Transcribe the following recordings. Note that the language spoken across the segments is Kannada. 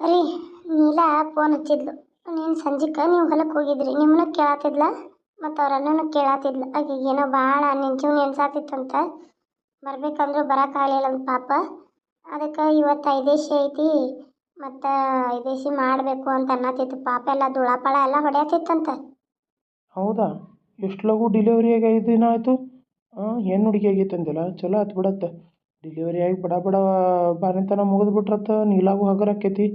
ರೀ, ನೀಲಾ ಫೋನ್ ಹಚ್ಚಿದ್ಲು. ನೀನು ಸಂಜೆಗೆ ನೀವು ಹೊಲಕ್ಕೆ ಹೋಗಿದ್ರಿ, ನಿಮ್ಮನ್ನ ಕೇಳತ್ತಿದ್ಲ ಮತ್ತು ಅವ್ರ ಅಣ್ಣನೂ ಕೇಳತ್ತಿದ್ಲ ಆಕೆಗೆ ಏನೋ ಭಾಳ ನೆಂಚು ನೆನ್ಸಾತಿತ್ತಂತ ಬರ್ಬೇಕಂದ್ರೂ ಬರೋಕ್ಕಾಗಲಿಲ್ಲ ಅಂತ ಪಾಪ. ಅದಕ್ಕೆ ಇವತ್ತು ಐದೇಶಿ ಐತಿ, ಮತ್ತು ಐದೇಶಿ ಮಾಡಬೇಕು ಅಂತ ಅನ್ನತ್ತಿತ್ತು. ಪಾಪ ಎಲ್ಲ ಧೂಳಾಪಾಳ ಎಲ್ಲ ಹೊಡೆಯತ್ತಿತ್ತಂತ ಹೌದಾ? ಎಷ್ಟು ಡಿಲೆವರಿ ಆಗಿ ಐದು ದಿನ ಆಯಿತು? ಹೆಣ್ಣು ಹುಡುಗಿ ಆಗೈತೆ ಅಂದಿಲ್ಲ ಚಲೋ ಆತು ಬಿಡತ್ತ. ಡಿಲಿವರಿ ಆಗಿ ಬಡ ಬಡ ಬಾಣಂತನ ಮುಗಿದು ಬಿಟ್ರತ್ತ ನೀಲಾಗೂ ಹಗರ ಆಕೈತಿ.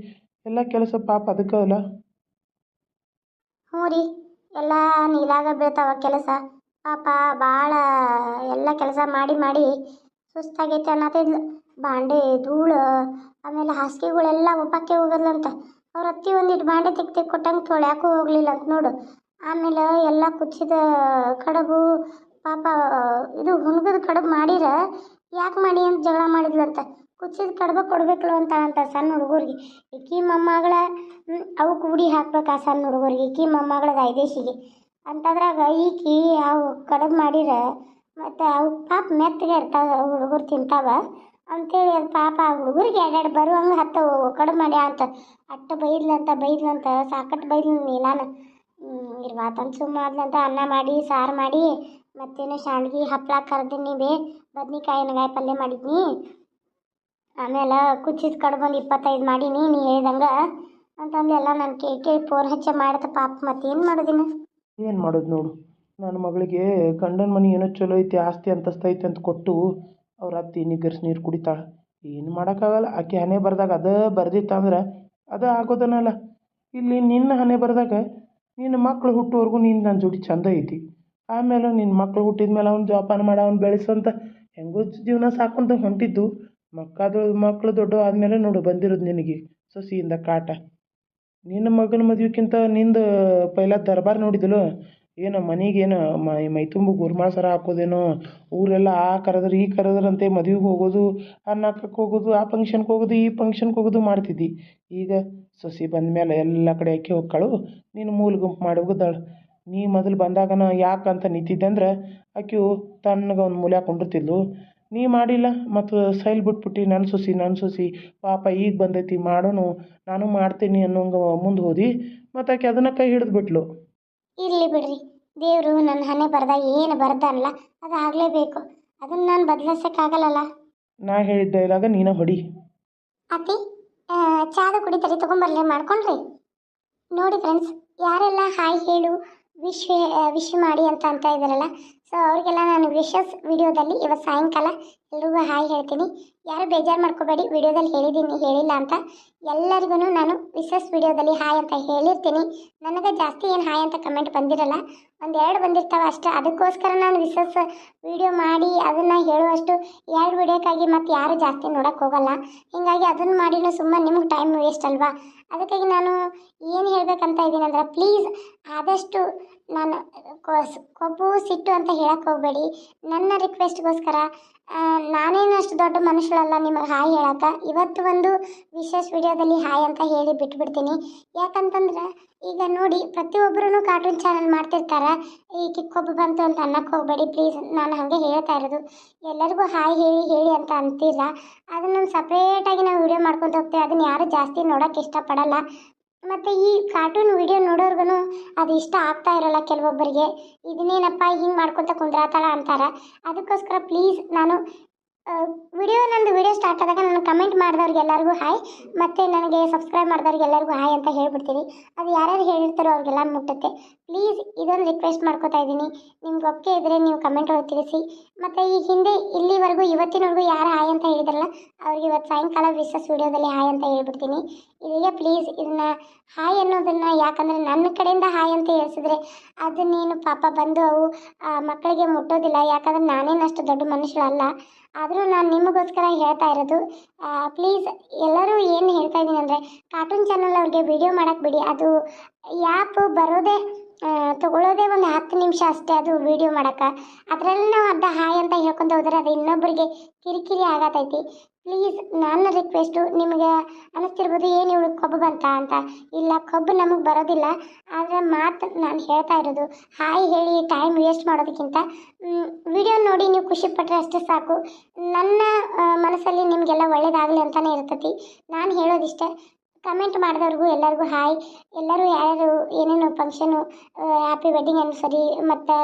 ಎಲ್ಲ ಕೆಲಸ ಪಾಪ ಅದಕ್ಕೆ ಅಲ್ಲ. ಹ್ಞೂ ರೀ, ಎಲ್ಲ ನೀಲಾಗ ಬೀಳ್ತಾವ ಕೆಲಸ. ಪಾಪ ಭಾಳ ಎಲ್ಲ ಕೆಲಸ ಮಾಡಿ ಮಾಡಿ ಸುಸ್ತಾಗೈತೆ ಅನ್ನತ್ತಿದ್ಲು ಬಾಂಡೆ ಧೂಳು, ಆಮೇಲೆ ಹಾಸಿಗೆಗಳೆಲ್ಲ ಒಬ್ಬಾಕೆ ಹೋಗದ್ಲಂತ. ಅವ್ರ ಅತ್ತಿ ಒಂದಿಟ್ಟು ಬಾಂಡೆ ತೆಗ್ದು ಕೊಟ್ಟಂಗೆ ತೊಳ್ಯಾಕೂ ಹೋಗಲಿಲ್ಲ ಅಂತ ನೋಡು. ಆಮೇಲೆ ಎಲ್ಲ ಕುಚ್ಚಿದ ಕಡುಬು, ಪಾಪ ಇದು ಹುಣ್ಗದ ಕಡುಬು ಮಾಡಿರ ಯಾಕೆ ಮಾಡಿ ಅಂತ ಜಗಳ ಮಾಡಿದ್ಲಂತ? ಕುಚ್ಚಿದ ಕಡ್ಬ ಕೊಡ್ಬೇಕಲ್ಲ ಅಂತ ಅಂತ ಸಣ್ಣ ಹುಡುಗರಿಗೆ. ಈಕಿ ಮೊಮ್ಮಗಳ ಅವು ಕೂಡಿ ಹಾಕ್ಬೇಕು ಆ ಸಣ್ಣ ಹುಡುಗರಿಗೆ ಈಕಿ ಮೊಮ್ಮಗಳದ ಐದೇಶಿಗೆ ಅಂತದ್ರಾಗ ಈಕಿ ಅವು ಕಡಬು ಮಾಡಿರ, ಮತ್ತು ಅವು ಪಾಪ ಮೆತ್ತಗೆ ಇರ್ತಾವ ಹುಡುಗರು ತಿಂತಾವ. ಅಂತೇಳಿ ಅದು ಪಾಪ ಆ ಹುಡುಗರಿಗೆ ಎರಡೆರಡು ಬರುವಂಗೆ ಹತ್ತವು ಕಡುಬು ಮಾಡಿ ಅಂತ. ಅಟ್ಟ ಬೈದ್ಲಂತ ಬೈದ್ಲಂತ ಸಾಕಟ್ಟು ಬೈದ್ಲು ನೀಲಾನ. ಇರ್ವಾತಂತ ಸುಮ್ಮಾದ್ಲಂತ ಅನ್ನ ಮಾಡಿ, ಸಾರು ಮಾಡಿ ಮತ್ತೇನು ಶಾಂಡ್ಗಿ ಹಪ್ಪಳ ಕರ್ದಿನಿ ಬೇ ಬದ್ನಿಕಾಯಿ ಎಣ್ಗಾಯಿ ಪಲ್ಯ ಮಾಡಿದ್ನಿ. ಆಮೇಲೆ ಕುಚ್ಚಿದ ಕಡ್ಬು ಒಂದು ಇಪ್ಪತ್ತೈದು ಮಾಡೀನಿ, ನೀ ಹೇಳ್ದಂಗೆ. ಅಂತಂದು ಎಲ್ಲ ನಾನು ಕೇಳಿ ಕೇಳಿ ಫೋನ್ ಹಚ್ಚಿ ಮಾಡ್ದೆ ಪಾಪ, ಮತ್ತೇನು ಮಾಡೋದಿನ? ಏನು ಮಾಡೋದು ನೋಡು. ನನ್ನ ಮಗಳಿಗೆ ಗಂಡನ ಮನೆ ಏನೋ ಚಲೋ ಐತಿ, ಆಸ್ತಿ ಅಂತಸ್ತೈತೆ ಅಂತ ಕೊಟ್ಟು ಅವ್ರ ಅತ್ತಿ ನಿಗ್ಗರ್ಸ್ ನೀರು ಕುಡಿತಾಳೆ. ಏನು ಮಾಡೋಕ್ಕಾಗಲ್ಲ, ಆಕೆ ಹಣೆ ಬರ್ದಾಗ ಅದ ಬರ್ದಿತ್ತಂದ್ರೆ ಅದ ಆಗೋದನಲ್ಲ. ಇಲ್ಲಿ ನಿನ್ನ ಹಣೆ ಬರ್ದಾಗ ನಿನ್ನ ಮಕ್ಳು ಹುಟ್ಟುವರೆಗೂ ನೀನು ನನ್ನ ಜೋಡಿ ಚಂದ ಐತಿ. ಆಮೇಲೆ ನಿನ್ನ ಮಕ್ಳು ಹುಟ್ಟಿದ ಮೇಲೆ ಅವ್ನು ಜೋಪಾನ ಮಾಡಿ, ಅವ್ನು ಬೆಳೆಸೋಂತ ಹೆಂಗೂ ಜೀವನ ಸಾಕೊಂತ ಹೊಂಟಿದ್ದು. ಮಕ್ಕದು ಮಕ್ಕಳು ದೊಡ್ಡ ಆದಮೇಲೆ ನೋಡು ಬಂದಿರೋದು ನಿನಗೆ ಸೊಸಿಯಿಂದ ಕಾಟ. ನಿನ್ನ ಮಗನ ಮದುವೆಕ್ಕಿಂತ ನಿಂದು ಪೈಲ ದರ್ಬಾರ್ ನೋಡಿದಲು. ಏನು ಮನೆಗೇನು ಮೈ ಮೈ ತುಂಬ ಸರ ಹಾಕೋದೇನೋ, ಊರೆಲ್ಲ ಆ ಕರೆದ್ರೆ, ಈ ಕರೆದ್ರಂತೆ ಮದುವೆಗೆ ಹೋಗೋದು, ಅನ್ನ ಹಾಕಕ್ಕೆ ಹೋಗೋದು, ಆ ಫಂಕ್ಷನ್ಗೆ ಹೋಗೋದು, ಈ ಫಂಕ್ಷನ್ಗೆ ಹೋಗೋದು ಮಾಡ್ತಿದ್ದಿ. ಈಗ ಸೊಸಿ ಬಂದ ಮೇಲೆ ಎಲ್ಲ ಕಡೆ ಆಕೆ ಹೊಕ್ಕಳು, ನೀನು ಮೂಲ ಗುಂಪು ಮಾಡಿ ನೀ ಮೊದಲು ಬಂದಾಗನ ಯಾಕಂತ ನಿಂತಿದ್ದೆ ಅಂದ್ರೆ ಆಕೆಯು ತಣ್ಣಗೆ ಒಂದು ಮೂಲೆ ಕುಂಡಿರ್ತಿದ್ಲು ನೀ ಮಾಡಿಲ್ಲ ಮತ್ತು ಸೈಲ್ ಬಿಟ್ಬಿಟ್ಟು ನನ್ನ ಸುಸಿ ನನ್ನ ಸುಸಿ ಪಾಪ ಈಗ ಬಂದೈತಿ ಮಾಡೋನು ನಾನು ಮಾಡ್ತೀನಿ ಅನ್ನೋಂಗ ಮುಂದೆ ಹೋದಿ ಮತ್ತು ಆಕೆ ಅದನ್ನು ಕೈ ಹಿಡಿದು ಬಿಟ್ಲು. ಇರಲಿ ಬಿಡ್ರಿ ದೇವರು ನನ್ನ ಹಣೆ ಬರ್ದಾಗ ಏನು ಬರ್ದಲ್ಲ ಅದು ಆಗಲೇಬೇಕು. ಅದನ್ನು ನಾನು ಬದಲಾಯಿಸೋಕ್ಕಾಗಲ್ಲಲ್ಲ ನಾ ಹೇಳಿದ್ದ ಇಲ್ಲಾಗ ನೀನ ಹೊಡಿ. ಅತ್ತಿ ಆ, ಚಾದ ಕುಡಿತರಿ ತೊಗೊಂಬರ್ಲಿ ಮಾಡ್ಕೊಂಡ್ರಿ? ನೋಡಿ ಫ್ರೆಂಡ್ಸ್ ಯಾರೆಲ್ಲ ಹಾಯ್ ಹೇಳು ವಿಶ್ ವಿಶ್ ಮಾಡಿ ಅಂತ ಅಂತ ಇದ್ದಾರಲ್ಲ. ಸೊ ಅವರಿಗೆಲ್ಲ ನಾನು ವಿಶಸ್ ವಿಡಿಯೋದಲ್ಲಿ ಇವತ್ತು ಸಾಯಂಕಾಲ ಎಲ್ರಿಗೂ ಹಾಯ್ ಹೇಳ್ತೀನಿ. ಯಾರು ಬೇಜಾರು ಮಾಡ್ಕೋಬೇಡಿ, ವಿಡಿಯೋದಲ್ಲಿ ಹೇಳಿದ್ದೀನಿ, ಹೇಳಿಲ್ಲ ಅಂತ. ಎಲ್ಲರಿಗೂ ನಾನು ವಿಶಸ್ ವಿಡಿಯೋದಲ್ಲಿ ಹಾಯ್ ಅಂತ ಹೇಳಿರ್ತೀನಿ. ನನಗೆ ಜಾಸ್ತಿ ಏನು ಹಾಯ್ ಅಂತ ಕಮೆಂಟ್ ಬಂದಿರಲ್ಲ ಒಂದು ಎರಡು ಬಂದಿರ್ತಾವೆ ಅಷ್ಟೇ. ಅದಕ್ಕೋಸ್ಕರ ನಾನು ವಿಶಸ್ ವಿಡಿಯೋ ಮಾಡಿ ಅದನ್ನು ಹೇಳುವಷ್ಟು ಎರಡು ವಿಡಿಯೋಕ್ಕಾಗಿ ಮತ್ತೆ ಯಾರು ಜಾಸ್ತಿ ನೋಡೋಕ್ಕೆ ಹೋಗಲ್ಲ. ಹೀಗಾಗಿ ಅದನ್ನು ಮಾಡಿನೂ ಸುಮ್ಮನೆ ನಿಮ್ಗೆ ಟೈಮ್ ವೇಸ್ಟ್ ಅಲ್ವಾ? ಅದಕ್ಕಾಗಿ ನಾನು ಏನು ಹೇಳಬೇಕಂತ ಇದ್ದೀನಿ ಅಂದರೆ ಪ್ಲೀಸ್ ಆದಷ್ಟು ನಾನು ಕೊಬ್ಬು ಸಿಟ್ಟು ಅಂತ ಹೇಳಕ್ಕೆ ಹೋಗಬೇಡಿ. ನನ್ನ ರಿಕ್ವೆಸ್ಟ್ಗೋಸ್ಕರ ನಾನೇನು ಅಷ್ಟು ದೊಡ್ಡ ಮನುಷ್ಯಳಲ್ಲ, ನಿಮಗೆ ಹಾಯ್ ಹೇಳಕ್ಕೆ. ಇವತ್ತು ಒಂದು ವಿಶೇಷ ವಿಡಿಯೋದಲ್ಲಿ ಹಾಯ್ ಅಂತ ಹೇಳಿ ಬಿಟ್ಬಿಡ್ತೀನಿ. ಯಾಕಂತಂದ್ರೆ, ಈಗ ನೋಡಿ ಪ್ರತಿಯೊಬ್ಬರೂ ಕಾರ್ಟೂನ್ ಚಾನಲ್ ಮಾಡ್ತಿರ್ತಾರೆ. ಈ ಕಿಕ್ಕೊಬ್ಬ ಬಂತು ಅಂತ ಅನ್ನಕ್ಕೆ ಹೋಗಬೇಡಿ ಪ್ಲೀಸ್ ನಾನು ಹಾಗೆ ಹೇಳ್ತಾ ಇರೋದು. ಎಲ್ಲರಿಗೂ ಹಾಯ್ ಹೇಳಿ ಹೇಳಿ ಅಂತ ಅಂತಿಲ್ಲ ಅದನ್ನು ಸಪ್ರೇಟಾಗಿ ನಾವು ವಿಡಿಯೋ ಮಾಡ್ಕೊತ ಹೋಗ್ತೀವಿ. ಅದನ್ನು ಯಾರು ಜಾಸ್ತಿ ನೋಡೋಕ್ಕೆ ಇಷ್ಟಪಡಲ್ಲ. ಮತ್ತು ಈ ಕಾರ್ಟೂನ್ ವಿಡಿಯೋ ನೋಡೋರ್ಗು ಅದು ಇಷ್ಟ ಆಗ್ತಾ ಇರೋಲ್ಲ ಕೆಲವೊಬ್ಬರಿಗೆ. ಇದನ್ನೇನಪ್ಪ ಹಿಂಗೆ ಮಾಡ್ಕೊತ ಕುಂದ್ರಾತಾಳ ಅಂತಾರೆ. ಅದಕ್ಕೋಸ್ಕರ ಪ್ಲೀಸ್ ನಾನು ವಿಡಿಯೋ ನಂದು ವಿಡಿಯೋ ಸ್ಟಾರ್ಟ್ ಆದಾಗ ನಾನು ಕಮೆಂಟ್ ಮಾಡಿದವ್ರಿಗೆ ಎಲ್ಲರಿಗೂ ಹಾಯ್ ಮತ್ತು ನನಗೆ ಸಬ್ಸ್ಕ್ರೈಬ್ ಮಾಡಿದವ್ರಿಗೆ ಎಲ್ಲರಿಗೂ ಹಾಯ್ ಅಂತ ಹೇಳ್ಬಿಡ್ತೀನಿ ಅದು ಯಾರ್ಯಾರು ಹೇಳಿರ್ತಾರೋ ಅವ್ರಿಗೆಲ್ಲ ಮುಟ್ಟುತ್ತೆ. ಪ್ಲೀಸ್ ಇದೊಂದು ರಿಕ್ವೆಸ್ಟ್ ಮಾಡ್ಕೋತಾ ಇದ್ದೀನಿ. ನಿಮ್ಗೆ ಒಪ್ಪಿಗೆ ಇದ್ದರೆ ನೀವು ಕಮೆಂಟ್ಗಳು ತಿಳಿಸಿ. ಮತ್ತು ಈ ಹಿಂದೆ ಇಲ್ಲಿವರೆಗೂ ಇವತ್ತಿನವರೆಗೂ ಯಾರು ಹಾಯ್ ಅಂತ ಹೇಳಿದ್ರಲ್ಲ, ಅವ್ರಿಗೆ ಇವತ್ತು ಸಾಯಂಕಾಲ ವಿಶಸ್ ವಿಡಿಯೋದಲ್ಲಿ ಹಾಯ್ ಅಂತ ಹೇಳ್ಬಿಡ್ತೀನಿ. ಇಲ್ಲಿಗೆ ಪ್ಲೀಸ್ ಇದನ್ನ ಹಾಯ್ ಅನ್ನೋದನ್ನು ಯಾಕಂದರೆ ನನ್ನ ಕಡೆಯಿಂದ ಹಾಯ್ ಅಂತ ಹೇಳ್ಸಿದ್ರೆ ಅದನ್ನೇನು ನೀನು ಪಾಪ ಬಂದು ಅವು ಮಕ್ಕಳಿಗೆ ಮುಟ್ಟೋದಿಲ್ಲ. ಯಾಕಂದರೆ ನಾನೇನು ಅಷ್ಟು ದೊಡ್ಡ ಮನುಷ್ಯಳಲ್ಲ. ಆದರೂ ನಾನು ನಿಮಗೋಸ್ಕರ ಹೇಳ್ತಾ ಇರೋದು ಪ್ಲೀಸ್ ಎಲ್ಲರೂ ಏನು ಹೇಳ್ತಾ ಇದ್ದೀನಿ ಅಂದರೆ ಕಾರ್ಟೂನ್ ಚಾನಲ್ ಅವ್ರಿಗೆ ವಿಡಿಯೋ ಮಾಡೋಕ್ಕೆ ಬಿಡಿ. ಅದು ಯಾಪ್ ಬರೋದೇ ತಗೊಳ್ಳೋದೇ ಒಂದು ಹತ್ತು ನಿಮಿಷ ಅಷ್ಟೇ ಅದು ವಿಡಿಯೋ ಮಾಡೋಕೆ ಅದರಲ್ಲಿ ನಾವು ಅರ್ಧ ಹಾಯ್ ಅಂತ ಹೇಳ್ಕೊಂತ ಹೋದರೆ ಅದು ಇನ್ನೊಬ್ಬರಿಗೆ ಕಿರಿಕಿರಿ ಆಗತೈತಿ. ಪ್ಲೀಸ್ ನನ್ನ ರಿಕ್ವೆಸ್ಟು ನಿಮಗೆ ಅನ್ನಿಸ್ತಿರ್ಬೋದು ಏನು ಇವಳು ಕೊಬ್ಬು ಬಂತ ಅಂತ? ಇಲ್ಲ, ಕೊಬ್ಬು ನಮಗೆ ಬರೋದಿಲ್ಲ. ಆದರೆ ಮಾತು ನಾನು ಹೇಳ್ತಾ ಇರೋದು, ಹಾಯ್ ಹೇಳಿ ಟೈಮ್ ವೇಸ್ಟ್ ಮಾಡೋದಕ್ಕಿಂತ ವಿಡಿಯೋ ನೋಡಿ ನೀವು ಖುಷಿ ಪಟ್ಟರೆ ಅಷ್ಟೇ ಸಾಕು. ನನ್ನ ಮನಸ್ಸಲ್ಲಿ ನಿಮಗೆಲ್ಲ ಒಳ್ಳೇದಾಗಲಿ ಅಂತಲೇ ಇರ್ತೈತಿ. ನಾನು ಹೇಳೋದಿಷ್ಟೇ ಕಮೆಂಟ್ ಮಾಡಿದವ್ರಿಗೂ ಎಲ್ಲರಿಗೂ ಹಾಯ್ ಎಲ್ಲರೂ ಯಾರು ಏನೇನು ಫಂಕ್ಷನು ಹ್ಯಾಪಿ ವೆಡ್ಡಿಂಗ್ ಆ್ಯನಿವರ್ಸರಿ ಮತ್ತು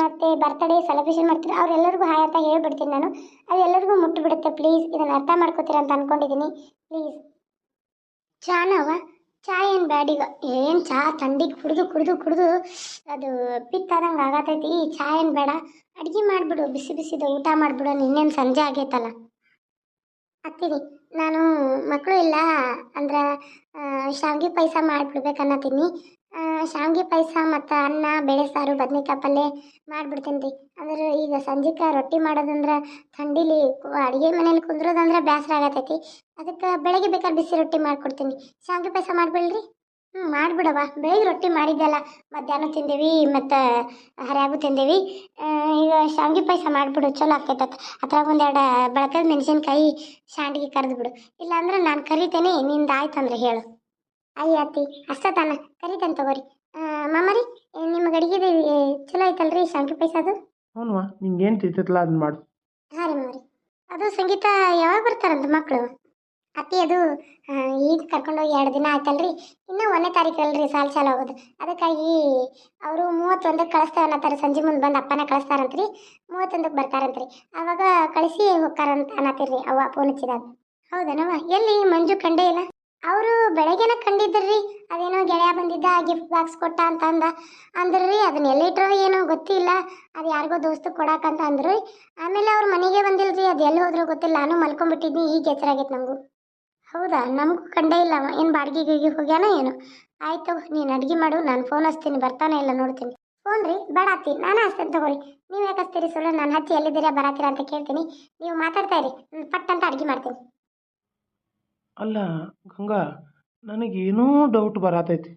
ಮತ್ತು ಬರ್ತ್ಡೇ ಸೆಲೆಬ್ರೇಷನ್ ಮಾಡ್ತೀರಿ ಅವರೆಲ್ಲರಿಗೂ ಹಾಯ್ ಅಂತ ಹೇಳ್ಬಿಡ್ತೀನಿ ನಾನು. ಅದು ಎಲ್ಲರಿಗೂ ಮುಟ್ಟಿಬಿಡುತ್ತೆ ಪ್ಲೀಸ್ ಇದನ್ನು ಅರ್ಥ ಮಾಡ್ಕೋತೀರ ಅಂತ ಅಂದ್ಕೊಂಡಿದ್ದೀನಿ ಪ್ಲೀಸ್ ಚಾನವ ಚಾ ಏನು ಬ್ಯಾಡೀಗ ಏನು ಚಾ? ಥಂಡಿಗೆ ಕುಡಿದು ಕುಡಿದು ಕುಡಿದು ಅದು ಪಿತ್ತಾದಂಗೆ ಆಗತೈತಿ. ಚಾ ಏನು ಬೇಡ? ಅಡುಗೆ ಮಾಡಿಬಿಡು, ಬಿಸಿ ಬಿಸಿದು ಊಟ ಮಾಡಿಬಿಡು. ಇನ್ನೇನು ಸಂಜೆ ಆಗೈತಲ್ಲ. ಹತ್ತೀನಿ ನಾನು ಮಕ್ಕಳು ಇಲ್ಲ, ಅಂದ್ರೆ ಶಾವಿಗೆ ಪಾಯಸ ಮಾಡಿಬಿಡ್ಬೇಕು ಅನ್ನತ್ತೀನಿ. ಶಾವಿಗೆ ಪಾಯಸ ಮತ್ತು ಅನ್ನ, ಬೇಳೆ ಸಾರು, ಬದ್ನೆಕಾಯಿ ಪಲ್ಯ ಮಾಡಿಬಿಡ್ತೀನಿ ರೀ. ಅಂದ್ರೆ ಈಗ ಸಂಜೆಗೆ ರೊಟ್ಟಿ ಮಾಡೋದಂದ್ರೆ ಥಂಡಿಲಿ ಅಡುಗೆ ಮನೇಲಿ ಕುಂದ್ರೋದಂದ್ರೆ ಬೇಸರ ಆಗತೈತಿ. ಅದಕ್ಕೆ ಬೆಳಗ್ಗೆ ಬೇಕಾದ್ರೆ ಬಿಸಿ ರೊಟ್ಟಿ ಮಾಡಿಕೊಡ್ತೀನಿ. ಶಾವಿಗೆ ಪಾಯಸ ಮಾಡಿಬಿಡ್ರಿ? ಹ್ಞೂ ಮಾಡಿಬಿಡವ ಬೆಳಗ್ಗೆ ರೊಟ್ಟಿ ಮಾಡಿದ್ದೆಲ್ಲ ಮಧ್ಯಾಹ್ನ ತಿಂದೇವಿ ಮತ್ತು ಹರಿಯಾಗು ತಿಂದೇವಿ. ಈಗ ಶಾವಿಗೆ ಪಾಯಸ ಮಾಡಿಬಿಡು ಚಲೋ ಆಕೈತೆ ಅದ್ರಾಗ ಒಂದೆರಡು ಬೆಳಕದ ಮೆಣಸಿನ್ಕಾಯಿ ಶಾಂಡಿಗೆ ಕರೆದು ಬಿಡು ಇಲ್ಲಾಂದ್ರೆ ನಾನು ಕರಿತೇನೆ ನಿಂದು ಆಯ್ತಂದ್ರೆ ಹೇಳು. ಅಯ್ಯ ಅತ್ತಿ ಅಷ್ಟ ತಾನ ಕರಿತೇನೆ ತಗೋರಿ. ಮಾಮರಿ ನಿಮ್ಮ ಗಡಿಗೆ ಚಲೋ ಐತಲ್ರಿ ಶಾವಿಗೆ ಪಾಯಸ ಅದು? ಹ್ಞೂ ಏನು ತಿಳ್ತೈತಲ್ಲ ಅದನ್ನ ಮಾಡು. ಹಾಂ ರೀ ಮಾಮರಿ. ಅದು ಸಂಗೀತ ಯಾವಾಗ ಬರ್ತಾರಂತ ಮಕ್ಕಳು ಅತ್ತಿ ಅದು ಈಗ ಕರ್ಕೊಂಡು ಹೋಗಿ ಎರಡು ದಿನ ಆಯ್ತಲ್ರಿ? ಇನ್ನೂ ಒಂದನೇ ತಾರೀಕು ಅಲ್ರಿ ಸಾಲು ಚಾಲು ಆಗೋದು ಅದಕ್ಕಾಗಿ ಅವರು ಮೂವತ್ತೊಂದಕ್ಕೆ ಕಳಿಸ್ತೇವೆ ಅನ್ನತ್ತಾರೆ ಸಂಜೆ ಮುಂದೆ ಬಂದು ಅಪ್ಪನ ಕಳಿಸ್ತಾರಂತ್ರಿ, ಮೂವತ್ತೊಂದಕ್ಕೆ ಬರ್ತಾರಂತ್ರಿ. ಆವಾಗ ಕಳಿಸಿ ಹೋಗ್ತಾರಂತ ಅನ್ನತ್ತಿರ್ರಿ ಅವ್ವ ಫೋನ್ ಹಚ್ಚಿದಾಗ. ಹೌದನವ ಎಲ್ಲಿ ಮಂಜು ಕಂಡೇ ಇಲ್ಲ? ಅವರು ಬೆಳಗ್ಗೆನ ರೀ ಅದೇನೋ ಗೆಳೆಯ ಬಂದಿದ್ದ ಗಿಫ್ಟ್ ಬಾಕ್ಸ್ ಕೊಟ್ಟ ಅಂತ ಅಂದ ಅಂದ್ರಿ ಅದನ್ನ ಎಲ್ಲಿಟ್ರೋ ಏನೋ ಗೊತ್ತಿಲ್ಲ, ಅದು ಯಾರಿಗೋ ದೋಸ್ತು ಕೊಡಾಕಂತ ಅಂದ್ರಿ ಆಮೇಲೆ ಅವ್ರ ಮನೆಗೆ ಬಂದಿಲ್ರಿ, ಅದು ಎಲ್ಲಿ ಹೋದ್ರೂ ಗೊತ್ತಿಲ್ಲ, ನಾನು ಮಲ್ಕೊಂಡ್ಬಿಟ್ಟಿದ್ನಿ ಈಗ ಎಚ್ಚರಾಗೈತೆ ನಮಗೂ. ಹೌದಾ? ನಮಗೂ ಕಂಡೇ ಇಲ್ಲ ಏನು ಬಾಡಿಗೆ ಗೀಗೆ ಹೋಗ್ಯಾನ ಏನು. ಆಯಿತು ನೀನು ಅಡುಗೆ ಮಾಡು ನಾನು ಫೋನ್ ಹಚ್ತೀನಿ ಬರ್ತಾನೆ ಇಲ್ಲ ನೋಡ್ತೀನಿ. ಫೋನ್ ರೀ ಬೇಡ ಹತ್ತಿ ನಾನು ಹಚ್ತೇನೆ ತಗೋರಿ. ನೀವು ಯಾಕೆ ಹಚ್ತೀರಿ ಸುಳ್ಳು? ನಾನು ಹಚ್ಚಿ ಎಲ್ಲಿದ್ದೀರಾ ಬರಾತೀರಾ ಅಂತ ಕೇಳ್ತೀನಿ. ನೀವು ಮಾತಾಡ್ತಾ ಇರಿ ನಾನು ಪಟ್ ಅಂತ ಅಡುಗೆ ಮಾಡ್ತೀನಿ. ಅಲ್ಲ ಗಂಗಾ ನನಗೇನೋ ಡೌಟ್ ಬರತೈತಿ.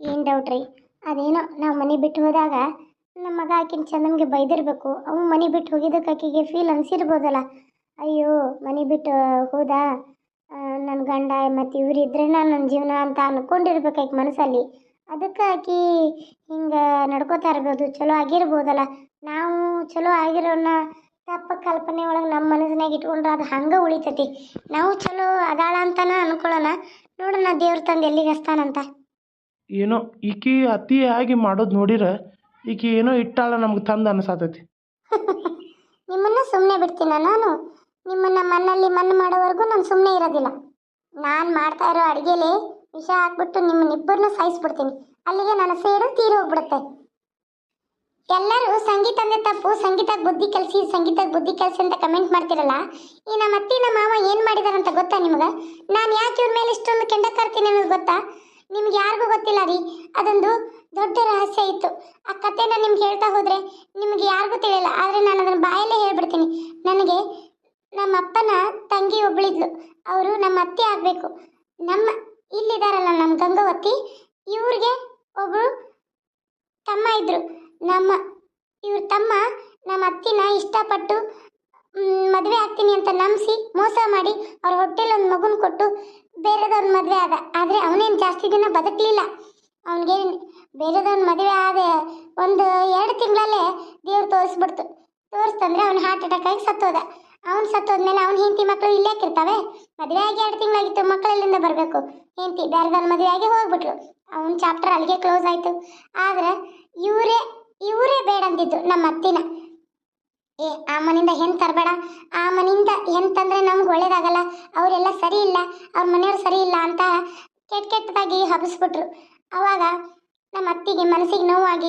ಏನು ಡೌಟ್ ರೀ? ಅದೇನೋ ನಾವು ಮನೆ ಬಿಟ್ಟು ಹೋದಾಗ ನಮ್ಮ ಮಗ ಆಕಿನ ಚಂದನ್ಗೆ ಬೈದಿರಬೇಕು. ಅವನು ಮನೆ ಬಿಟ್ಟು ಹೋಗಿದ್ದಕ್ಕೆ ಆಕಿಗೆ ಫೀಲ್ ಅನಿಸಿರ್ಬೋದಲ್ಲ. ಅಯ್ಯೋ ಮನೆ ಬಿಟ್ಟು ಹೋದ ನನ್ನ ಗಂಡ ಮತ್ತು ಇವರಿದ್ರೆ ಇದ್ರೆ ನನ್ನ ಜೀವನ ಅಂತ ಅನ್ಕೊಂಡಿರ್ಬೇಕು ಆಕೆ ಮನಸ್ಸಲ್ಲಿ. ಅದಕ್ಕೆ ಆಕಿ ಹಿಂಗೆ ನಡ್ಕೋತಾ ಇರ್ಬೋದು ಚಲೋ ಆಗಿರ್ಬೋದಲ್ಲ. ನಾವು ಚಲೋ ಆಗಿರೋನ ತಪ್ಪ ಕಲ್ಪನೆ ಒಳಗೆ ನಮ್ಮ ಮನಸ್ಸಿನಾಗ ಇಟ್ಕೊಂಡ್ರೆ ಅದು ಹಂಗೆ ಉಳಿತೈತಿ. ನಾವು ಚಲೋ ಅದಾಳ ಅಂತಾನ ಅನ್ಕೊಳ್ಳೋಣ ನೋಡೋಣ ದೇವ್ರ ತಂದು ಎಲ್ಲಿಗೆ ಹಸ್ತಾನಂತ ಏನೋ ಈಕಿ ಅತಿ ಆಗಿ ಮಾಡೋದು ನೋಡಿರ ಈಕಿ ಏನೋ ಇಟ್ಟಾಳ ನಮ್ಗೆ ತಂದು ಅನ್ಸಾತೈತಿ. ನಿಮ್ಮನ್ನ ಸುಮ್ಮನೆ ಬಿಡ್ತೀನ ನಾನು. ನಿಮ್ಮನ್ನ ಮಣ್ಣಲ್ಲಿ ಮನ್ನ ಮಾಡೋವರೆಗೂ ನಾನು ಸುಮ್ಮನೆ ಇರೋದಿಲ್ಲ. ನಾನು ಮಾಡ್ತಾ ಇರೋ ಅಡುಗೆಲಿ ವಿಷ ಹಾಕ್ಬಿಟ್ಟು ನಿಮ್ಮನ್ನಿಬ್ಬರನ್ನ ಸಾಯಿಸ್ಬಿಡ್ತೀನಿ ಅಲ್ಲಿಗೆ ನನ್ನ ಸೇಡು ತೀರಿ ಹೋಗ್ಬಿಡುತ್ತೆ. ಎಲ್ಲರೂ ಸಂಗೀತ ಅಂದ್ರೆ ತಪ್ಪು ಸಂಗೀತ ಬುದ್ಧಿ ಕಲಿಸಿ ಸಂಗೀತ ಬುದ್ಧಿ ಕಲಿಸಿ ಅಂತ ಕಮೆಂಟ್ ಮಾಡ್ತಿರಲ್ಲ, ಈ ನಮ್ಮ ಅತ್ತಿ, ನಮ್ಮ ಮಾವ ಏನು ಮಾಡಿದಾರಂತ ಗೊತ್ತಾ ನಿಮ್ಗೆ? ನಾನು ಯಾಕೆ ಇವ್ರ ಮೇಲೆ ಇಷ್ಟೊಂದು ಕೆಂಡ ಕರ್ತೀನಿ ಅನ್ನೋದು ಗೊತ್ತಾ? ನಿಮ್ಗೆ ಯಾರಿಗೂ ಗೊತ್ತಿಲ್ಲ ರೀ, ಅದೊಂದು ದೊಡ್ಡ ರಹಸ್ಯ ಇತ್ತು. ಆ ಕಥೆನ ನಿಮ್ಗೆ ಹೇಳ್ತಾ ಹೋದರೆ ನಿಮ್ಗೆ ಯಾರಿಗೂ ತಿಳಿಯಲ್ಲ, ಆದರೆ ನಾನು ಅದನ್ನು ಬಾಯಲ್ಲೇ ಹೇಳ್ಬಿಡ್ತೀನಿ. ನನಗೆ ನಮ್ಮ ಅಪ್ಪನ ತಂಗಿ ಒಬ್ಬಳಿದ್ಲು ಅವರು ನಮ್ಮ ಅತ್ತೆ ಆಗಬೇಕು. ನಮ್ಮ ಇಲ್ಲಿದಾರಲ್ಲ ನಮ್ಮ ಗಂಗವತಿ, ಇವ್ರಿಗೆ ಒಬ್ಬರು ತಮ್ಮ ಇದ್ರು. ನಮ್ಮ, ಇವ್ರ ತಮ್ಮ ನಮ್ಮ ಅತ್ತಿನ ಇಷ್ಟಪಟ್ಟು ಮದುವೆ ಆಗ್ತೀನಿ ಅಂತ ನಂಬಿಸಿ ಮೋಸ ಮಾಡಿ ಅವ್ರ ಹೊಟ್ಟೆಲಿ ಒಂದು ಮಗುನ ಕೊಟ್ಟು ಬೇರೆದವ್ರ ಮದುವೆ ಆದ. ಆದರೆ ಅವನೇನು ಜಾಸ್ತಿ ದಿನ ಬದುಕಲಿಲ್ಲ. ಅವನಿಗೆ ಬೇರೆದವ್ರ ಮದುವೆ ಆದ ಒಂದು ಎರಡು ತಿಂಗಳಲ್ಲೇ ದೇವ್ರು ತೋರಿಸ್ಬಿಡ್ತು. ತೋರಿಸ್ತಂದ್ರೆ ಅವ್ನು ಹಾರ್ಟ್ ಅಟ್ಯಾಕ್ ಆಗಿ ಸತ್ತೋದ. ಅವ್ನು ಸತ್ತೋದ್ಮೇಲೆ ಅವ್ನ ಹೆಂಡತಿ ಮಕ್ಕಳು ಇಲ್ಲೇ ಇರ್ತಾವೆ ಮದುವೆ ಆಗಿ ಎರಡು ತಿಂಗಳಾಗಿತ್ತು ಮಕ್ಕಳು ಇಲ್ಲಿಂದ ಬರಬೇಕು? ಹೆಂಡತಿ ಬೇರೆದವ್ನ ಮದುವೆ ಆಗಿ ಹೋಗ್ಬಿಟ್ರು. ಅವ್ನ ಚಾಪ್ಟರ್ ಅಲ್ಲಿಗೆ ಕ್ಲೋಸ್ ಆಯಿತು. ಆದ್ರೆ ಇವರೇ ಇವರೇ ಬೇಡ ಅಂದಿದ್ದು ನಮ್ಮ ಅತ್ತಿನ. ಏ ಆ ಮನೆಯಿಂದ ಹೆಂಗ್ ತರಬೇಡ. ಆ ಮನೆಯಿಂದ ಹೆಣ್ ತಂದ್ರೆ ನಮ್ಗೆ ಒಳ್ಳೇದಾಗಲ್ಲ. ಅವರೆಲ್ಲ ಸರಿ ಇಲ್ಲ. ಅವ್ರ ಮನೆಯವ್ರು ಸರಿ ಇಲ್ಲ ಅಂತ ಕೆಟ್ಟ ಕೆಟ್ಟದಾಗಿ ಹಬ್ಬಿಸ್ಬಿಟ್ರು ಅವಾಗ ನಮ್ಮ ಅತ್ತಿಗೆ ಮನಸ್ಸಿಗೆ ನೋವಾಗಿ,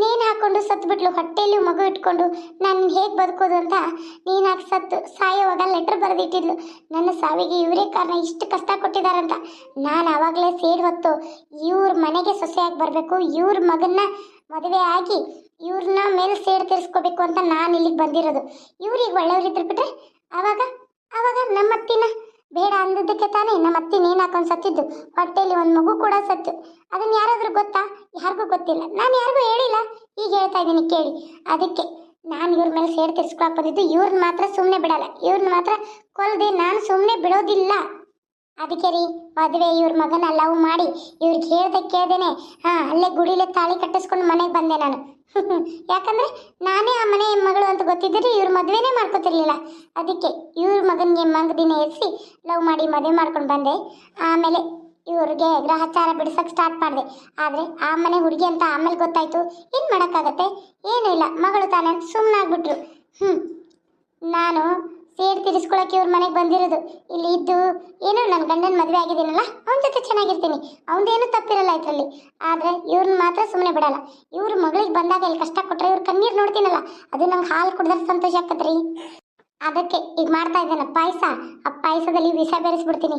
ನೀನು ಹಾಕೊಂಡು ಸತ್ಬಿಟ್ಲು ಹೊಟ್ಟೆಯಲ್ಲಿ ಮಗು ಇಟ್ಕೊಂಡು ನಾನು ಹೇಗೆ ಬದುಕೋದು ಅಂತ? ನೀನು ಹಾಕಿ ಸತ್ತು ಸಾಯೋವಾಗ ಲೆಟ್ರ್ ಬರೆದಿಟ್ಟಿದ್ಲು. ನನ್ನ ಸಾವಿಗೆ ಇವರೇ ಕಾರಣ, ಇಷ್ಟು ಕಷ್ಟ ಕೊಟ್ಟಿದ್ದಾರಂತ ನಾನು ಆವಾಗಲೇ ಸೇರಿ ಹೊತ್ತು ಇವ್ರ ಮನೆಗೆ ಸೊಸೆಯಾಗಿ ಬರಬೇಕು, ಇವ್ರ ಮಗನ್ನ ಮದುವೆ ಆಗಿ ಇವ್ರನ್ನ ಮೇಲೆ ಸೇರ್ ತೀರಿಸ್ಕೋಬೇಕು ಅಂತ ನಾನು ಇಲ್ಲಿಗೆ ಬಂದಿರೋದು. ಇವ್ರಿಗೆ ಒಳ್ಳೆಯವ್ರಿದ್ರು ಬಿಟ್ರೆ, ಆವಾಗ ಆವಾಗ ನಮ್ಮ ಅತ್ತಿನ ಬೇಡ ಅಂದಿದ್ದಕ್ಕೆ ತಾನೇ ನಮ್ಮ ಅತ್ತಿ ನೇಣು ಹಾಕೊಂಡು ಸತ್ತಿದ್ದು. ಹೊಟ್ಟೆಯಲ್ಲಿ ಒಂದು ಮಗು ಕೂಡ ಸತ್ತು. ಅದನ್ನ ಯಾರಾದ್ರೂ ಗೊತ್ತಾ? ಯಾರಿಗೂ ಗೊತ್ತಿಲ್ಲ. ನಾನು ಯಾರಿಗೂ ಹೇಳಿಲ್ಲ. ಈಗ ಹೇಳ್ತಾ ಇದ್ದೀನಿ ಕೇಳಿ. ಅದಕ್ಕೆ ನಾನು ಇವ್ರ ಮೇಲೆ ಸೇರ್ ತಿರ್ಸ್ಕೊಳಕ್ಕೆ ಇವ್ರನ್ನ ಮಾತ್ರ ಸುಮ್ಮನೆ ಬಿಡಲ್ಲ. ಇವ್ರನ್ನ ಮಾತ್ರ ಕೊಲ್ಲದೆ ನಾನು ಸುಮ್ಮನೆ ಬಿಡೋದಿಲ್ಲ. ಅದಕ್ಕೆ ರೀ, ಮದುವೆ ಇವ್ರ ಮಗನ ಲವ್ ಮಾಡಿ ಇವ್ರಿಗೆ ಹೇಳ್ದೆ ಕೇಳ್ದೇನೆ. ಹಾಂ, ಅಲ್ಲೇ ಗುಡಿಲೆ ತಾಳಿ ಕಟ್ಟಿಸ್ಕೊಂಡು ಮನೆಗೆ ಬಂದೆ ನಾನು. ಯಾಕಂದ್ರೆ ನಾನೇ ಆ ಮನೆ ಮಗಳು ಅಂತ ಗೊತ್ತಿದ್ದರೆ ಇವ್ರ ಮದುವೆನೇ ಮಾಡ್ಕೊತಿರ್ಲಿಲ್ಲ. ಅದಕ್ಕೆ ಇವ್ರ ಮಗನಿಗೆ ಮಂಗದಿನ ಎರಿಸಿ ಲವ್ ಮಾಡಿ ಮದುವೆ ಮಾಡ್ಕೊಂಡು ಬಂದೆ. ಆಮೇಲೆ ಇವ್ರಿಗೆ ಗ್ರಹಚಾರ ಬಿಡಿಸೋಕೆ ಸ್ಟಾರ್ಟ್ ಮಾಡಿದೆ. ಆದರೆ ಆ ಮನೆ ಹುಡುಗಿ ಅಂತ ಆಮೇಲೆ ಗೊತ್ತಾಯ್ತು. ಏನು ಮಾಡೋಕ್ಕಾಗತ್ತೆ? ಏನೂ ಇಲ್ಲ. ಮಗಳು ತಾನೇ ಸುಮ್ಮನಾಗ್ಬಿಟ್ರು ಹ್ಞೂ ನಾನು ಸೇಡ್ ತೀರಿಸ್ಕೊಳಕ್ಕೆ ಇವ್ರ ಮನೆಗೆ ಬಂದಿರೋದು. ಇಲ್ಲಿ ಇದ್ದು, ಏನೋ ನನ್ನ ಗಂಡನ ಮದುವೆ ಆಗಿದ್ದೀನಲ್ಲ, ಅವನ ಜೊತೆ ಚೆನ್ನಾಗಿರ್ತೀನಿ. ಅವನದೇನು ತಪ್ಪಿರಲ್ಲ ಇದರಲ್ಲಿ. ಆದರೆ ಇವ್ರನ್ನ ಮಾತ್ರ ಸುಮ್ಮನೆ ಬಿಡಲ್ಲ. ಇವ್ರ ಮಗಳಿಗೆ ಬಂದಾಗ ಇಲ್ಲಿ ಕಷ್ಟ ಕೊಟ್ಟರೆ ಇವ್ರ ಕಣ್ಣೀರು ನೋಡ್ತೀನಲ್ಲ, ಅದು ನಂಗೆ ಹಾಲು ಕುಡಿದ್ರೆ ಸಂತೋಷ ಆಗ್ತದ್ರಿ? ಅದಕ್ಕೆ ಈಗ ಮಾಡ್ತಾ ಇದ್ದೇನೆ, ಪಾಯಸ. ಆ ಪಾಯಸದಲ್ಲಿ ವಿಷ ಬೆರೆಸ್ಬಿಡ್ತೀನಿ.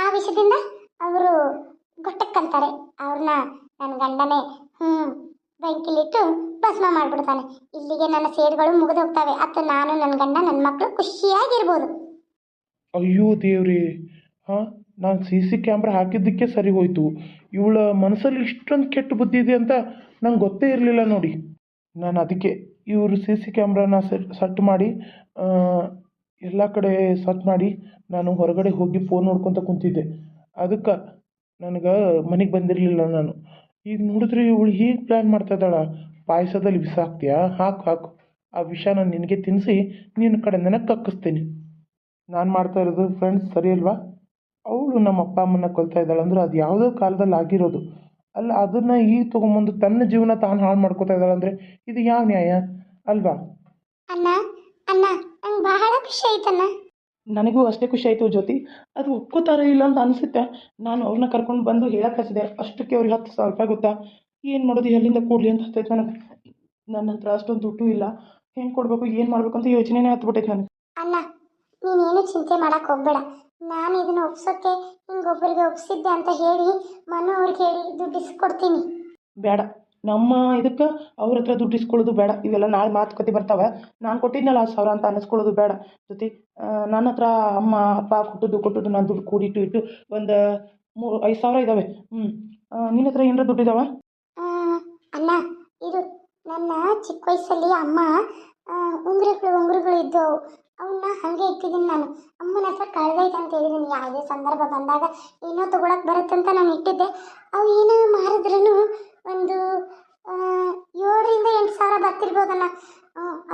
ಆ ವಿಷದಿಂದ ಅವರು ಗೊಟ್ಟಕ್ಕಂತಾರೆ ಅವ್ರನ್ನ ನನ್ನ ಗಂಡನೇ ಹ್ಞೂ ಬೆಂಕಿಲಿಟ್ಟು ಭಸ್ಮ ಮಾಡಿಬಿಡ್ತಾನೆ. ಇಲ್ಲಿಗೆ ನನ್ನ ಸೇರುಗಳು ಮುಗಿದು ಹೋಗ್ತವೆ. ಅತ್ತ ನಾನು ನನ್ನ ಗಂಡ ನನ್ನ ಮಕ್ಕಳು ಖುಷಿಯಾಗಿರ್ಬೋದು. ಅಯ್ಯೋ ದೇವ್ರಿ. ಹಾಂ, ನಾನು ಸಿ ಸಿ ಕ್ಯಾಮ್ರಾ ಹಾಕಿದ್ದಕ್ಕೆ ಸರಿ ಹೋಯ್ತು. ಇವಳ ಮನಸ್ಸಲ್ಲಿ ಇಷ್ಟೊಂದು ಕೆಟ್ಟ ಬುದ್ಧಿ ಇದೆ ಅಂತ ನಂಗೆ ಗೊತ್ತೇ ಇರಲಿಲ್ಲ ನೋಡಿ. ನಾನು ಅದಕ್ಕೆ ಇವರು ಸಿ ಸಿ ಕ್ಯಾಮ್ರಾನ ಸೆಟ್ ಸೆಟ್ ಮಾಡಿ ಎಲ್ಲ ಕಡೆ ಸೆಟ್ ಮಾಡಿ ನಾನು ಹೊರಗಡೆ ಹೋಗಿ ಫೋನ್ ನೋಡ್ಕೊತ ಕುಂತಿದ್ದೆ. ಅದಕ್ಕೆ ನನಗೆ ಮನೆಗೆ ಬಂದಿರಲಿಲ್ಲ ನಾನು. ಈಗ ನೋಡಿದ್ರೆ ಇವಳು ಹೀಗೆ ಪ್ಲ್ಯಾನ್ ಮಾಡ್ತಾ ಇದ್ದಾಳ? ಪಾಯಸದಲ್ಲಿ ವಿಷ ಹಾಕ್ತೀಯಾ ಹಾಕು ಹಾಕು. ಆ ವಿಷನ ನಿನಗೆ ತಿನ್ನಿಸಿ ನಿನ್ನ ಕಡೆಯಿಂದನೇ ಕಕ್ಕಿಸ್ತೀನಿ ನಾನು ಮಾಡ್ತಾ ಇರೋದು ಫ್ರೆಂಡ್ಸ್ ಸರಿ ಅಲ್ವಾ? ಅವಳು ನಮ್ಮ ಅಪ್ಪ ಅಮ್ಮನ ಕೊಲ್ತಾ ಇದ್ದಾಳೆ ಅಂದ್ರೆ ಅದು ಯಾವುದೋ ಕಾಲದಲ್ಲಿ ಆಗಿರೋದು. ಅಲ್ಲ, ಅದನ್ನು ಈಗ ತೊಗೊಂಬಂದು ತನ್ನ ಜೀವನ ತಾನು ಹಾಳು ಮಾಡ್ಕೊತಾ ಇದ್ದಾಳೆ ಅಂದರೆ ಇದು ಯಾವ ನ್ಯಾಯ? ಅಲ್ವಾ? ಅಣ್ಣ ಅಣ್ಣ ಬಹಳ ಖುಷಿ ನನಗೂ ಅಷ್ಟೇ ಖುಷಿ ಆಯಿತು ಜ್ಯೋತಿ. ಅದು ಒಪ್ಕೋತಾರೆ ಇಲ್ಲ ಅಂತ ಅನಿಸುತ್ತೆ. ನಾನು ಅವ್ರನ್ನ ಕರ್ಕೊಂಡು ಬಂದು ಹೇಳಕ್ಕೆ ಹಚ್ಚಿದೆ. ಅಷ್ಟಕ್ಕೆ ಅವ್ರಿಗೆ ಹತ್ತು ಸಾವಿರ ರೂಪಾಯಿ ಗೊತ್ತಾ? ಏನು ಮಾಡೋದು ಎಲ್ಲಿಂದ ಕೊಡಲಿ ಅಂತ ಹತ್ತೈತೆ ನನಗೆ. ನನ್ನ ಹತ್ರ ಅಷ್ಟೊಂದು ದುಡ್ಡು ಇಲ್ಲ. ಹೆಂಗೆ ಕೊಡಬೇಕು ಏನು ಮಾಡಬೇಕು ಅಂತ ಯೋಚನೆನೇ ಹತ್ಬಿಟ್ಟೈತೆ ನನಗೆ. ಅಲ್ಲ ನೀನೇನು ಚಿಂತೆ ಮಾಡಕ್ಕೆ ಹೋಗ್ಬೇಡ. ನಾನು ಇದನ್ನ ಒಪ್ಸೋಕ್ಕೆ ಹಿಂಗೊಬ್ಬರಿಗೆ ಒಪ್ಸಿದ್ದೆ ಅಂತ ಹೇಳಿ ಮನು ಅವ್ರಿಗೆ ಹೇಳಿ ದುಡ್ಡು ಇಸ್ಕೊಡ್ತೀನಿ. ಬೇಡ. ನಮ್ಮ ಇದಕ್ಕೆ ಅವ್ರ ಹತ್ರ ದುಡ್ಡು ಇಸ್ಕೊಳ್ಳೋದು ಬೇಡ. ಇವೆಲ್ಲ ನಾಳೆ ಮಾತುಕತೆ ಬರ್ತಾವೆ. ನಾನು ಕೊಟ್ಟಿದ್ನಲ್ಲ ಹತ್ತು ಸಾವಿರ ಅಂತ ಅನ್ನಿಸ್ಕೊಳ್ಳೋದು ಬೇಡ. ಜೊತೆ ನನ್ನ ಹತ್ರ ಅಮ್ಮ ಅಪ್ಪ ಕೊಟ್ಟದ್ದು ಕೊಟ್ಟದ್ದು ನಾನು ದುಡ್ಡು ಕೂಡಿಟ್ಟು ಇಟ್ಟು ಒಂದು ಮೂರು ಐದು ಸಾವಿರ ಇದ್ದಾವೆ ಹ್ಞೂ ನಿನ್ನ ಹತ್ರ ಏನಾರ ದುಡ್ಡು ಇದ್ದಾವೆ ಆ, ಅಣ್ಣ ಇದು ನನ್ನ ಚಿಕ್ಕ ವಯಸ್ಸಲ್ಲಿ ಅಮ್ಮ ಆ, ಉಂಗುರಗಳು ಉಂಗುರಗಳು ಇದ್ದವು. ಅವನ್ನ ಹಾಗೆ ಇಟ್ಟಿದ್ದೀನಿ ನಾನು. ಅಮ್ಮನ ಹತ್ರ ಕಳೆದೈತೆ ಅಂತ ಹೇಳಿದ್ದೀನಿ. ಯಾವುದೇ ಸಂದರ್ಭ ಬಂದಾಗ ಏನೋ ತೊಗೊಳಕ್ಕೆ ಬರುತ್ತಂತ ನಾನು ಇಟ್ಟಿದ್ದೆ. ಅವು ಏನೋ ಮಾರಿದ್ರೂ ಒಂದು ಏಳರಿಂದ ಎಂಟು ಸಾವಿರ ಬರ್ತಿರ್ಬೋದಲ್ಲ.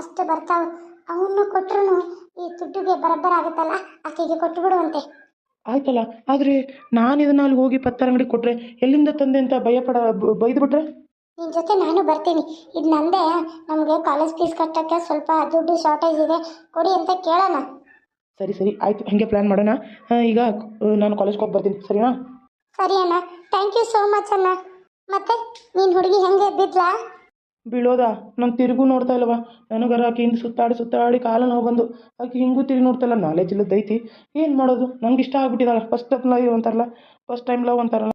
ಅಷ್ಟು ಬರ್ತಾವೆ. ಅವನ್ನ ಕೊಟ್ಟರು ಈ ತುಟ್ಟಿಗೆ ಬರಬ್ಬರ ಆಗುತ್ತಲ್ಲ, ಆಕೆಗೆ ಕೊಟ್ಟು ಬಿಡುವಂತೆ ಆಯ್ತಲ್ಲ, ಆದರೆ ನಾನು ಇದನ್ನ ಅಲ್ಲಿ ಹೋಗಿ ಪತ್ತರ ಅಂಗಡಿ ಕೊಟ್ಟರೆ ಎಲ್ಲಿಂದ ತಂದೆ ಅಂತ ಭಯಪಡ ಪಡ ಬಿಟ್ರೆ ನಿನ್ನ ಜೊತೆ ನಾನು ಬರ್ತೀನಿ. ಇದು ನಂದೇ ನಮಗೆ ಕಾಲೇಜ್ ಫೀಸ್ ಕಟ್ಟೋಕ್ಕೆ ಸ್ವಲ್ಪ ದುಡ್ಡು ಶಾರ್ಟೇಜ್ ಇದೆ. ಕೊಡಿ ಅಂತ ಕೇಳೋಣ. ಸರಿ ಸರಿ ಆಯಿತು. ಹಾಗೆ ಪ್ಲ್ಯಾನ್ ಮಾಡೋಣ. ಈಗ ನಾನು ಕಾಲೇಜ್ಗೆ ಹೋಗಿ ಬರ್ತೀನಿ. ಸರಿನಾ? ಸರಿ ಅಣ್ಣ. ಥ್ಯಾಂಕ್ ಯು ಸೋ ಮಚ್ ಅಣ್ಣ. ಮತ್ತೆ ನೀನು ಹುಡುಗಿ ಹೆಂಗೆ ಬಿದ್ಲಾ? ಬೀಳೋದ? ನಾನು ತಿರುಗು ನೋಡ್ತಾ ಇಲ್ಲವ ನನಗರ ಆಕೆ ಹಿಂದೆ ಸುತ್ತಾಡಿ ಸುತ್ತಾಡಿ ಕಾಲ ನೋವು ಬಂದು. ಆಕೆ ಹಿಂಗೂ ತಿರುಗಿ ನೋಡ್ತಾ ಇಲ್ಲ. ನಾಲೆಜ್ ಇಲ್ಲದೈತಿ ಏನು ಮಾಡೋದು? ನಂಗೆ ಇಷ್ಟ ಆಗ್ಬಿಟ್ಟಿದ್ದಾಳೆ ಫಸ್ಟ್ ಲವ್ ಅಂತಾರಲ್ಲ ಫಸ್ಟ್ ಟೈಮ್ ಲವ್ ಅಂತಾರಲ್ಲ?